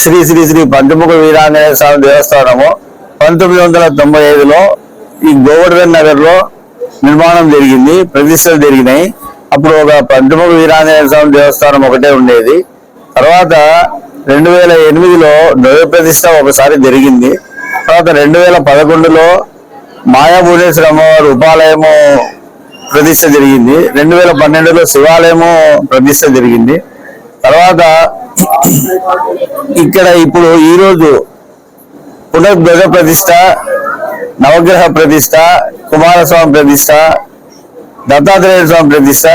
శ్రీ శ్రీ శ్రీ పంచముఖ వీరాంజనేయ స్వామి దేవస్థానము పంతొమ్మిది వందల తొంభై ఐదులో ఈ గోవర్ధన్ నగర్లో నిర్మాణం జరిగింది ప్రతిష్టలు జరిగినాయి. అప్పుడు ఒక పంచముఖ వీరాంజనేయ స్వామి దేవస్థానం ఒకటే ఉండేది. తర్వాత రెండు వేల ఎనిమిదిలో ద్రవ్య ప్రతిష్ట ఒకసారి జరిగింది. తర్వాత రెండు వేల పదకొండులో మాయా భువనేశ్వర అమ్మవారి ఉపాలయము ప్రతిష్ట జరిగింది. రెండు వేల పన్నెండులో శివాలయము ప్రతిష్ట జరిగింది. తర్వాత ఇక్కడ ఇప్పుడు ఈరోజు రోజు పునర్ధ్వజ ప్రతిష్ట నవగ్రహ ప్రతిష్ట కుమారస్వామి ప్రతిష్ట దత్తాత్రేయ స్వామి ప్రతిష్ట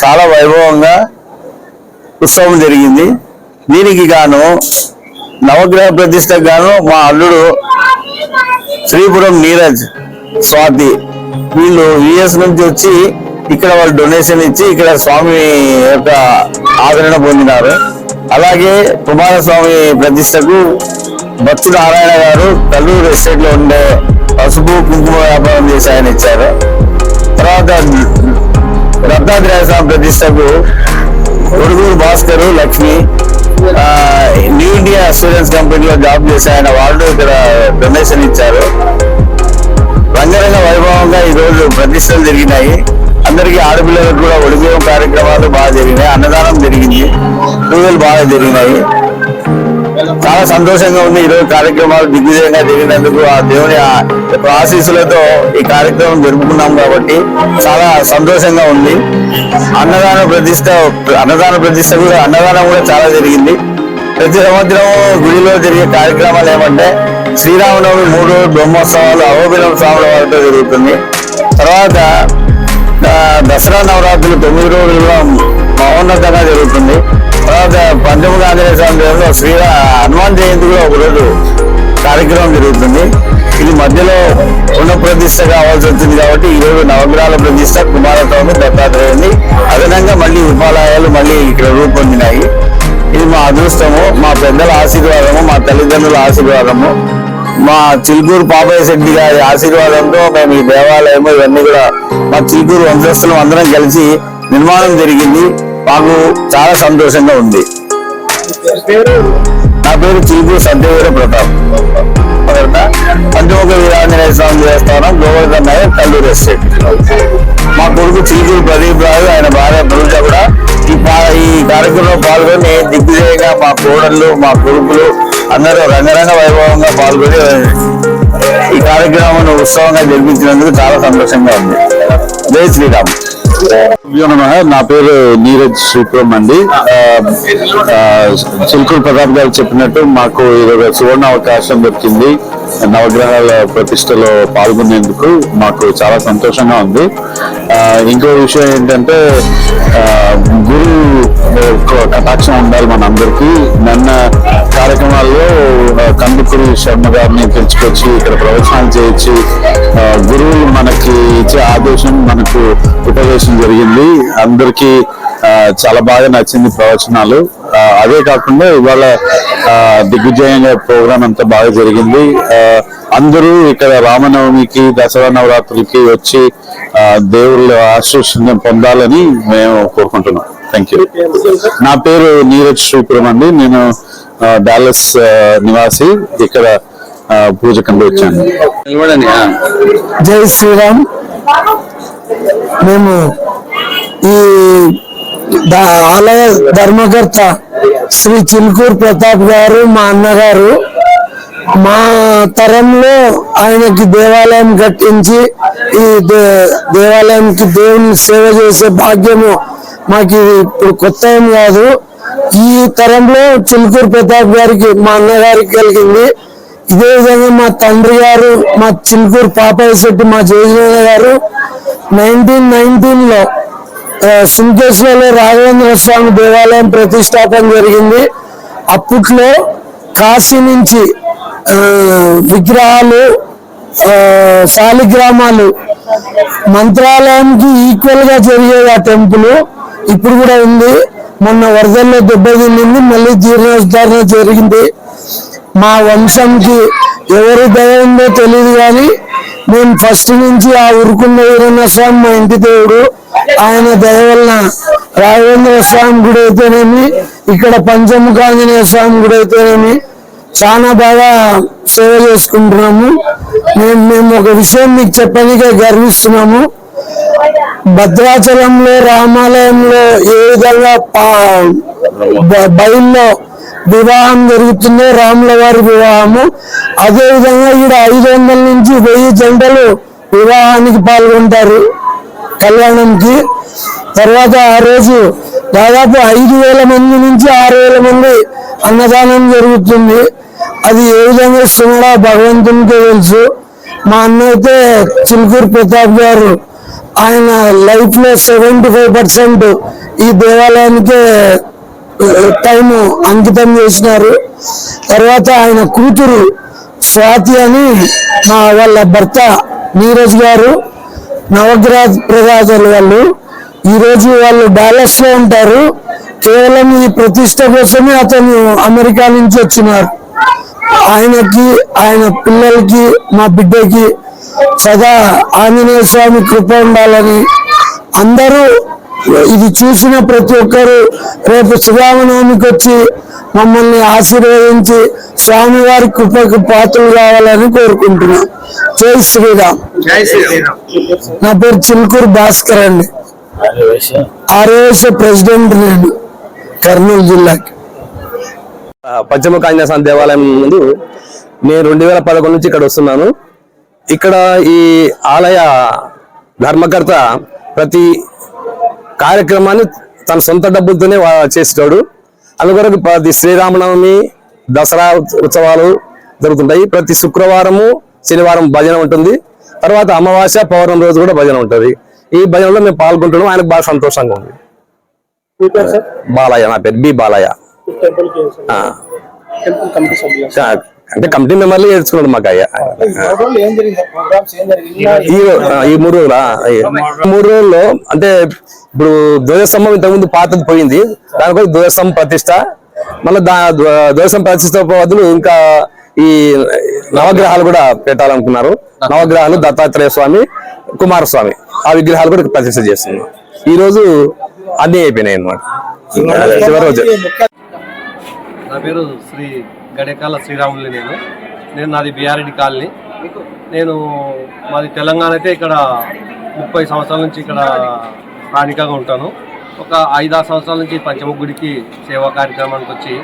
చాలా వైభవంగా ఉత్సవం జరిగింది. దీనికి గాను నవగ్రహ ప్రతిష్టకు గాను మా అల్లుడు శ్రీపురం నీరజ్ స్వాతి వీళ్ళు యుఎస్ నుంచి వచ్చి ఇక్కడ వాళ్ళు డొనేషన్ ఇచ్చి ఇక్కడ స్వామి యొక్క ఆదరణ పొందినారు. అలాగే కుమారస్వామి ప్రతిష్టకు బచ్చు నారాయణ గారు కల్లూరు ఎస్టేట్లో ఉండే పసుపు కుంకుమ వ్యాపారం చేసి ఆయన ఇచ్చారు. తర్వాత రత్నాద్రాయస్వామి ప్రతిష్టకు Uduguru Bhaskar Lakshmi new India assurance కంపెనీలో జాబ్ చేసి ఆయన వాళ్ళు ఇక్కడ డొనేషన్ ఇచ్చారు. రంగరంగ వైభవంగా ఈ రోజు ప్రతిష్టలు జరిగినాయి. అందరికీ ఆడపిల్లలకు కూడా ఒడిబియ్యం కార్యక్రమాలు బాగా జరిగినాయి. అన్నదానం జరిగింది. పూజలు బాగా జరిగినాయి. చాలా సంతోషంగా ఉంది. ఈ రోజు కార్యక్రమాలు దిగ్విజయంగా జరిగినందుకు ఆ దేవుని యొక్క ఆశీస్సులతో ఈ కార్యక్రమం జరుపుకున్నాం కాబట్టి చాలా సంతోషంగా ఉంది. అన్నదాన ప్రతిష్ట అన్నదాన ప్రతిష్ట కూడా అన్నదానం కూడా చాలా జరిగింది. ప్రతి సంవత్సరం గుడిలో జరిగే కార్యక్రమాలు ఏమంటే శ్రీరామనవమి మూడు బ్రహ్మోత్సవాలు అహోబిలం స్వాముల వారితో జరుగుతుంది. తర్వాత దసరా నవరాత్రులు తొమ్మిది రోజులు కూడా మహోన్నతంగా జరుగుతుంది. తర్వాత పంచముఖ ఆంజనేయ స్వామి దేవుడు శ్రీ హనుమాన్ జయంతి కూడా ఒకరోజు కార్యక్రమం జరుగుతుంది. ఇది మధ్యలో ఉన్న ప్రతిష్ట కావాల్సి వచ్చింది కాబట్టి ఈ రోజు నవగ్రహాల ప్రతిష్ట కుమారస్వామి దత్తాత్రేయుని అదనంగా మళ్ళీ ఉపాలయాలు మళ్ళీ ఇక్కడ రూపొందినాయి. ఇది మా అదృష్టము మా పెద్దల ఆశీర్వాదము మా తల్లిదండ్రుల ఆశీర్వాదము. మా చిలుకూరు పాపయ్య శెట్టి గారి ఆశీర్వాదంతో మేము ఈ దేవాలయము ఇవన్నీ కూడా మా చిలుకూరు వంశస్థులం అందరం కలిసి నిర్మాణం జరిగింది. మాకు చాలా సంతోషంగా ఉంది. నా పేరు చిలుకూరు సత్యవీర ప్రతాప్. పంచముఖ వీరాంజనేయ స్వామి దేవస్థానం గోవర్ధన్ నగర్ కల్లూరు ఎస్టేట్. మా కొడుకు చిలుకూరు ప్రదీప్ రాజు ఆయన భార్య ప్రజ కూడా ఈ ఈ కార్యక్రమంలో పాల్గొని దిగ్విజయంగా మా కోడళ్ళు మా కొడుకులు అందరూ రంగరంగ వైభవంగా పాల్గొని ఈ కార్యక్రమాన్ని ఉత్సవంగా జరిపించినందుకు చాలా సంతోషంగా ఉంది. జై శ్రీరామ్ నమో నమః. నా పేరు నీరజ్ శ్రీపురం అండి. చిలుకూరు ప్రతాప్ గారు చెప్పినట్టు మాకు ఇది ఒక సువర్ణ అవకాశం దొరికింది. నవగ్రహాల ప్రతిష్టలో పాల్గొనేందుకు మాకు చాలా సంతోషంగా ఉంది. ఇంకో విషయం ఏంటంటే గురు కటాక్షం ఉండాలి మనందరికీ. నిన్న కార్యక్రమాల్లో కందుకూరి శర్మ గారిని పిలుచుకొచ్చి ఇక్కడ ప్రవచనాలు చేయించి ఆ, గురువులు మనకి ఇచ్చే ఆదేశం మనకు ఉపదేశం జరిగింది. అందరికీ ఆ, చాలా బాగా నచ్చింది ప్రవచనాలు. అదే కాకుండా ఇవాళ దిగ్విజయంగా ప్రోగ్రామ్ అంతా బాగా జరిగింది. ఆ, అందరూ ఇక్కడ రామనవమికి దసరా నవరాత్రులకి వచ్చి ఆ, దేవుళ్ళ ఆశీస్సులను పొందాలని మేము కోరుకుంటున్నాం. థ్యాంక్ యూ నా పేరు నీరజ్ శ్రీపురం అండి. నేను డాలస్ నివాసి ఇక్కడ పూజ కంటే వచ్చాను. జై శ్రీరామ్. మేము ఈ ఆలయ ధర్మకర్త శ్రీ చిలుకూరు ప్రతాప్ గారు మా అన్నగారు. మా తరంలో ఆయనకి దేవాలయం కట్టించి ఈ దే- దేవాలయంకి దేవుని సేవ చేసే భాగ్యము మాకు ఇప్పుడు కొత్త ఏం కాదు. ఈ తరంలో చిలుకూరు ప్రతాప్ గారికి మా అన్నగారికి కలిగింది. ఇదే విధంగా మా తండ్రి గారు మా చిలుకూరు పాపయ్య శెట్టి మా జయజన గారు నైన్టీన్ నైన్టీన్లో సుంకేశ్వరలో రాఘవేంద్ర స్వామి దేవాలయం ప్రతిష్టాపన జరిగింది. అప్పట్లో కాశీ నుంచి విగ్రహాలు శాలిగ్రామాలు మంత్రాలయంకి ఈక్వల్గా జరిగేది ఆ టెంపుల్. ఇప్పుడు కూడా ఉంది. మొన్న వరదల్లో దెబ్బతింది మళ్ళీ జీర్ణోద్ధారణ జరిగింది. మా వంశంకి ఎవరి దయ ఉందో తెలియదు కానీ మేము ఫస్ట్ నుంచి ఆ ఉరుకున్న వీరన్న స్వామి మా ఇంటి దేవుడు. ఆయన దయ వలన రాఘవేంద్ర స్వామి గుడి అయితేనేమి ఇక్కడ పంచముఖాంజనేయ స్వామి గుడి అయితేనేమి చాలా బాగా సేవ చేసుకుంటున్నాము. మేము మేము ఒక విషయం మీకు చెప్పడానికే గర్విస్తున్నాము. భద్రాచలంలో రామాలయంలో ఏ విధంగా బయల్లో వివాహం జరుగుతుందో రాముల వారి వివాహము అదే విధంగా ఈడ ఐదు వందల నుంచి వెయ్యి జంటలు వివాహానికి పాల్గొంటారు. కళ్యాణంకి తర్వాత ఆ రోజు దాదాపు ఐదు వేల మంది నుంచి ఆరు వేల మంది అన్నదానం జరుగుతుంది. అది ఏ విధంగా ఇస్తున్నాడో భగవంతునికే తెలుసు. మా అన్న అయితే చిలుకూరు ప్రతాప్ గారు ఆయన లైఫ్లో సెవెంటీ ఫైవ్ పర్సెంట్ ఈ దేవాలయానికే టైం అంకితం చేసినారు. తర్వాత ఆయన కూతురు స్వాతి అని మా వాళ్ళ భర్త నీరజ్ గారు నవగ్రహ ప్రదాతలు వాళ్ళు ఈరోజు వాళ్ళు డాలస్లో ఉంటారు. కేవలం ఈ ప్రతిష్ట కోసమే అతను అమెరికా నుంచి వచ్చినారు. ఆయనకి ఆయన పిల్లలకి మా బిడ్డకి సదా ఆంజనేయ స్వామి కృప ఉండాలని అందరూ ఇది చూసిన ప్రతి ఒక్కరు రేపు శ్రీరామనవమికి వచ్చి మమ్మల్ని ఆశీర్వదించి స్వామివారి కృపకు పాత్రలు కావాలని కోరుకుంటున్నాం. జై శ్రీరామ్. నా పేరు చిలుకూరు భాస్కర్ అండి. ఆర్ఎస్ ప్రెసిడెంట్ నేను కర్నూలు జిల్లాకి. ఆంజనేయ స్వామి దేవాలయం ముందు నేను రెండు వేల పదకొండు నుంచి ఇక్కడ వస్తున్నాను. ఇక్కడ ఈ ఆలయ ధర్మకర్త ప్రతి కార్యక్రమాన్ని తన సొంత డబ్బులతోనే చేసేటాడు. అందుకొరకు ప్రతి శ్రీరామనవమి దసరా ఉత్స- ఉత్సవాలు జరుగుతుంటాయి. ప్రతి శుక్రవారము శనివారం భజన ఉంటుంది. తర్వాత అమావాస్య పౌర్ణమి రోజు కూడా భజన ఉంటుంది. ఈ భజనలో మేము పాల్గొంటున్నాం. ఆయనకు బాగా సంతోషంగా ఉంది. బాలయ్య నా పేరు బి బాలయ్య. అంటే కమిటీ మెంబర్లు ఏడ్చుకున్నాడు మాకు అయ్యా ఈ మూడు రోజులా? ఈ మూడు రోజుల్లో అంటే ఇప్పుడు ధ్వజస్తంభం ఇంతకుముందు పాతది పోయింది. దానికోసం ధ్వజస్తంభం ప్రతిష్ట. మళ్ళీ దా ధ్వ- ధ్వజస్తంభం ప్రతిష్ట బదులు ఇంకా ఈ నవగ్రహాలు కూడా పెట్టాలనుకున్నారు. నవగ్రహాలు దత్తాత్రేయ స్వామి కుమారస్వామి. ఆ విగ్రహాలు కూడా ప్రతిష్ట చేస్తున్నారు. ఈ రోజు అన్ని అయిపోయినాయి అన్నమాట. చివరి రోజు. నా పేరు శ్రీ గడేకాల శ్రీరాములు నేను నేను నాది బిఆర్డి కాలనీ నేను మాది తెలంగాణ అయితే ఇక్కడ ముప్పై సంవత్సరాల నుంచి ఇక్కడ స్థానికంగా ఉంటాను ఒక ఐదారు సంవత్సరాల నుంచి పంచమ గుడికి సేవా కార్యక్రమానికి వచ్చి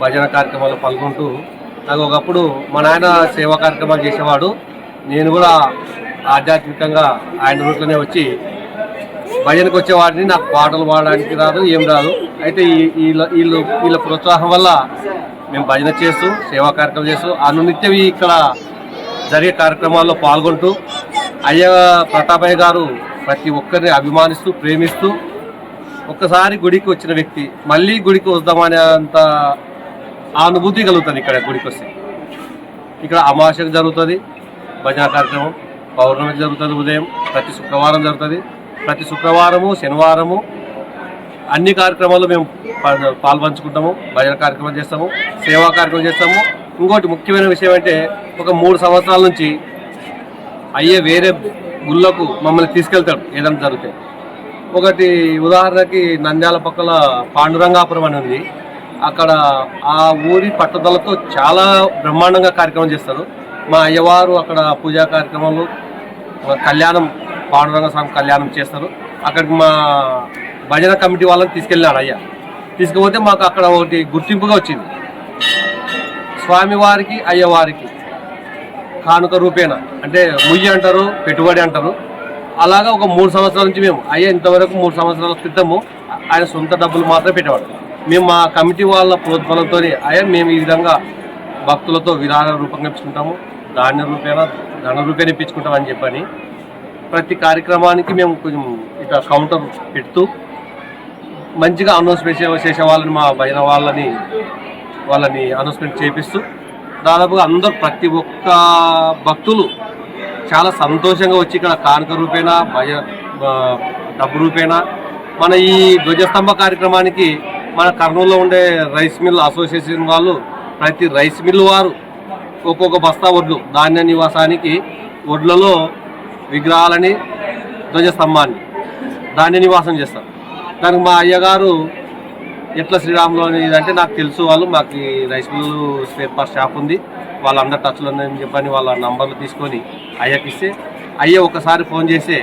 భజన కార్యక్రమాల్లో పాల్గొంటూ నాకు ఒకప్పుడు మా నాయన సేవా కార్యక్రమాలు చేసేవాడు నేను కూడా ఆధ్యాత్మికంగా ఆయన రూట్లోనే వచ్చి భజనకు వచ్చేవాడిని నాకు పాటలు పాడడానికి రాదు ఏం రాదు అయితే ఈ- వీళ్ళ వీళ్ళు వీళ్ళ ప్రోత్సాహం వల్ల మేము భజన చేస్తూ సేవా కార్యక్రమం చేస్తూ అనునిత్యం ఇక్కడ జరిగే కార్యక్రమాల్లో పాల్గొంటూ అయ్య ప్రతాపయ్య గారు ప్రతి ఒక్కరిని అభిమానిస్తూ ప్రేమిస్తూ ఒక్కసారి గుడికి వచ్చిన వ్యక్తి మళ్ళీ గుడికి వద్దామనే అంత అనుభూతి కలుగుతుంది ఇక్కడ గుడికి వస్తే. ఇక్కడ అమావాస్యకు జరుగుతుంది భజన కార్యక్రమం పౌర్ణమికి జరుగుతుంది ఉదయం ప్రతి శుక్రవారం జరుగుతుంది. ప్రతి శుక్రవారము శనివారము అన్ని కార్యక్రమాలు మేము పాల్పంచుకుంటాము భజన కార్యక్రమం చేస్తాము సేవా కార్యక్రమం చేస్తాము. ఇంకోటి ముఖ్యమైన విషయం అంటే ఒక మూడు సంవత్సరాల నుంచి అయ్యే వేరే గుళ్ళకు మమ్మల్ని తీసుకెళ్తాడు ఏదైనా జరిగితే. ఒకటి ఉదాహరణకి నంద్యాల పక్కల పాండురంగాపురం అని ఉంది. అక్కడ ఆ ఊరి పట్టుదలతో చాలా బ్రహ్మాండంగా కార్యక్రమం చేస్తారు. మా అయ్యవారు అక్కడ పూజా కార్యక్రమాలు కళ్యాణం పాండురంగ స్వామి కళ్యాణం చేస్తారు. అక్కడికి మా భజన కమిటీ వాళ్ళని తీసుకెళ్ళాడు అయ్యా. తీసుకుపోతే మాకు అక్కడ ఒకటి గుర్తింపుగా వచ్చింది. స్వామివారికి అయ్యవారికి కానుక రూపేణ అంటే ముయ్యి అంటారు పెట్టుబడి అంటారు. అలాగా ఒక మూడు సంవత్సరాల నుంచి మేము అయ్యా ఇంతవరకు మూడు సంవత్సరాల క్రితము ఆయన సొంత డబ్బులు మాత్రమే పెట్టేవాడు. మేము మా కమిటీ వాళ్ళ ప్రోత్బలంతో అయ్యా మేము ఈ విధంగా భక్తులతో విరాళ రూపంగా ఇప్పించుకుంటాము ధాన్య రూపేణ ధన రూపేణ ఇప్పించుకుంటాం అని చెప్పని ప్రతి కార్యక్రమానికి మేము కొంచెం ఇట్లా కౌంటర్ పెడుతూ మంచిగా అనౌన్స్మెంట్ చేసే వాళ్ళని మా భజన వాళ్ళని వాళ్ళని అనౌన్స్మెంట్ చేపిస్తూ దాదాపుగా అందరూ ప్రతి ఒక్క భక్తులు చాలా సంతోషంగా వచ్చి ఇక్కడ కానుక రూపేణా భయ డబ్బు రూపేణా మన ఈ ధ్వజస్తంభ కార్యక్రమానికి మన కర్నూలులో ఉండే రైస్ మిల్ అసోసియేషన్ వాళ్ళు ప్రతి రైస్ మిల్ వారు ఒక్కొక్క బస్తా వడ్లు ధాన్య నివాసానికి వడ్లలో విగ్రహాలని ధ్వజస్తంభాన్ని ధాన్య నివాసం చేస్తారు. దానికి మా అయ్యగారు ఎట్లా శ్రీరాములు అంటే నాకు తెలుసు వాళ్ళు మాకు rice mill spare part shop ఉంది. వాళ్ళందరూ టచ్లో ఉందని చెప్పని వాళ్ళ నంబర్లు తీసుకొని అయ్యకి ఇస్తే అయ్య ఒకసారి ఫోన్ చేసి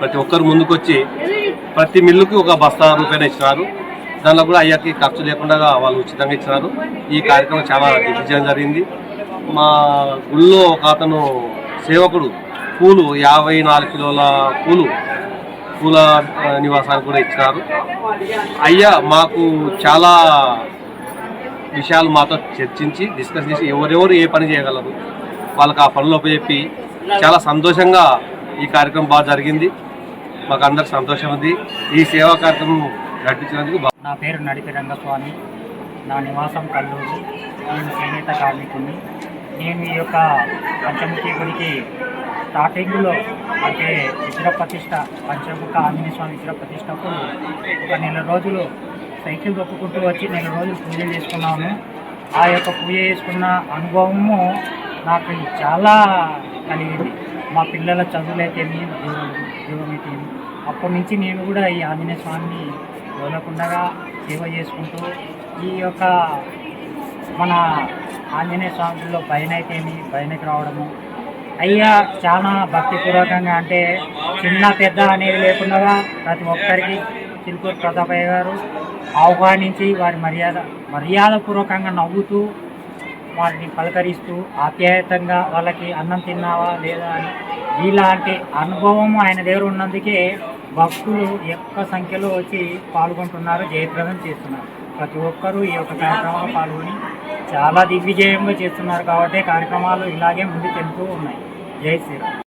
ప్రతి ఒక్కరు ముందుకొచ్చి ప్రతి మిల్లుకి ఒక బస్తా రూపాయలు ఇచ్చినారు. దానిలో కూడా అయ్యకి ఖర్చు లేకుండా వాళ్ళు ఉచితంగా ఇచ్చినారు. ఈ కార్యక్రమం చాలా దిగ్విజయం జరిగింది. మా గుళ్ళో ఒక అతను సేవకుడు పూలు యాభై నాలుగు కిలోల పూలు పూల నివాసాన్ని నివాసానికి కూడా ఇచ్చినారు. అయ్యా మాకు చాలా విషయాలు మాతో చర్చించి డిస్కస్ చేసి ఎవరెవరు ఏ పని చేయగలరు వాళ్ళకి ఆ పనులు చెప్పి చాలా సంతోషంగా ఈ కార్యక్రమం బాగా జరిగింది. మాకు అందరికి సంతోషం ఉంది. ఈ సేవా కార్యక్రమం నడిపించినందుకు నా పేరు నడిపి రంగస్వామి. నా నివాసం కల్లూరు. నేను చేనేత కార్మికుని నేను ఈ యొక్క పంచముఖి గుడికి స్టార్టింగ్లో అంటే విగ్రహ ప్రతిష్ట పంచముఖ ఆంజనేయ స్వామి విగ్రహ ప్రతిష్టకు ఒక నెల రోజులు సైకిల్ తొక్కుకుంటూ వచ్చి నెల రోజులు పూజ చేసుకున్నాను ఆ యొక్క పూజ చేసుకున్న అనుభవము నాకు చాలా కలిగింది. మా పిల్లల చదువులైతేమి జీవమైతేమి అప్పటి నుంచి నేను కూడా ఈ ఆంజనేయ స్వామిని వదలకుండా సేవ చేసుకుంటూ ఈ యొక్క మన ఆంజనేయ స్వామిలో భయనైతేమి భయనకి రావడము అయ్యా చాలా భక్తిపూర్వకంగా అంటే చిన్న పెద్ద అనేది లేకుండా ప్రతి ఒక్కరికి చిలుకూరు ప్రతాపయ్య గారు ఆహ్వానించి వారి మర్యాద మర్యాదపూర్వకంగా నవ్వుతూ వారిని పలకరిస్తూ ఆప్యాయతంగా వాళ్ళకి అన్నం తిన్నావా లేదా అని ఇలాంటి అనుభవం ఆయన దగ్గర ఉన్నందుకే భక్తులు ఎక్కువ సంఖ్యలో వచ్చి పాల్గొంటున్నారు జయప్రదం చేస్తున్నారు. ప్రతి ఒక్కరూ ఈ యొక్క కార్యక్రమంలో పాల్గొని చాలా దిగ్విజయంగా చేస్తున్నారు కాబట్టి కార్యక్రమాలు ఇలాగే ముందుకెళ్తూ ఉన్నాయి. జై శ్రీరామ్